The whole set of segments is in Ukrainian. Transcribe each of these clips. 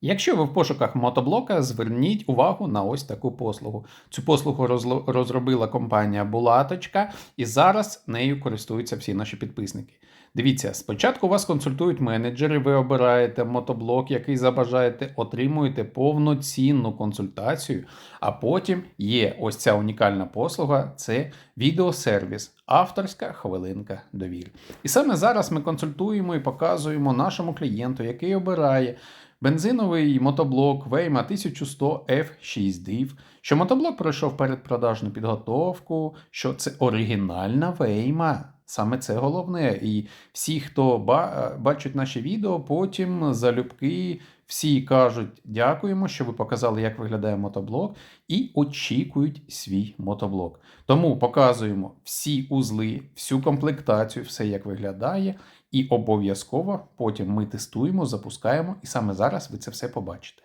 Якщо ви в пошуках мотоблока, зверніть увагу на ось таку послугу. Цю послугу розробила компанія Булаточка, і зараз нею користуються всі наші підписники. Дивіться, спочатку вас консультують менеджери, ви обираєте мотоблок, який забажаєте, отримуєте повноцінну консультацію, а потім є ось ця унікальна послуга це відеосервіс, авторська хвилинка довіри. І саме зараз ми консультуємо і показуємо нашому клієнту, який обирає бензиновий мотоблок Вейма 1100 F6 DIV, що мотоблок пройшов передпродажну підготовку, що це оригінальна Вейма. Саме це головне. І всі, хто ба- бачать наші відео, потім залюбки всі кажуть дякуємо, що ви показали, як виглядає мотоблок, і очікують свій мотоблок. Тому показуємо всі узли, всю комплектацію, все як виглядає. І обов'язково потім ми тестуємо, запускаємо, і саме зараз ви це все побачите.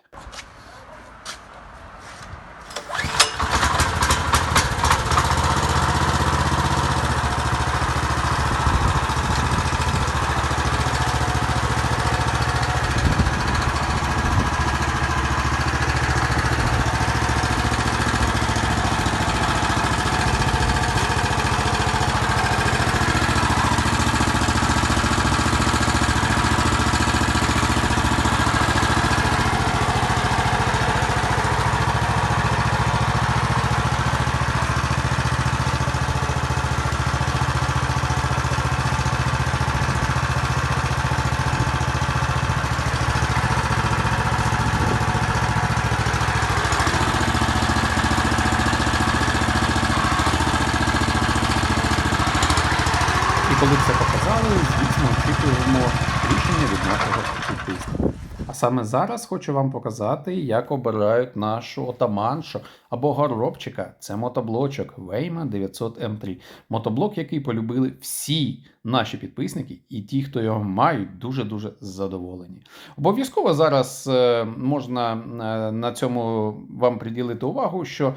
Коли це показали, звісно, очікуємо рішення від нашого підписника. А саме зараз хочу вам показати, як обирають нашу отаманшу або горобчика. Це мотоблочок Wayma 900 M3. Мотоблок, який полюбили всі наші підписники, і ті, хто його мають, дуже-дуже задоволені. Обов'язково зараз е, можна е, на цьому вам приділити увагу, що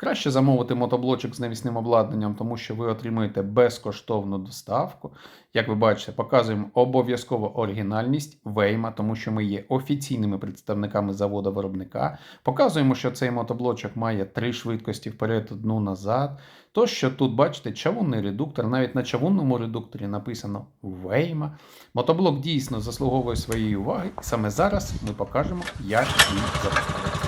Краще замовити мотоблочок з навісним обладнанням, тому що ви отримуєте безкоштовну доставку. Як ви бачите, показуємо обов'язково оригінальність Вейма, тому що ми є офіційними представниками заводу виробника. Показуємо, що цей мотоблочок має три швидкості вперед, одну назад. То, що тут бачите, чавунний редуктор, навіть на чавунному редукторі написано Вейма. Мотоблок дійсно заслуговує своєї уваги, саме зараз ми покажемо, як він запускається.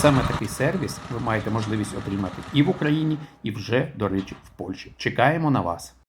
Саме такий сервіс ви маєте можливість отримати і в Україні, і вже, до речі, в Польщі. Чекаємо на вас.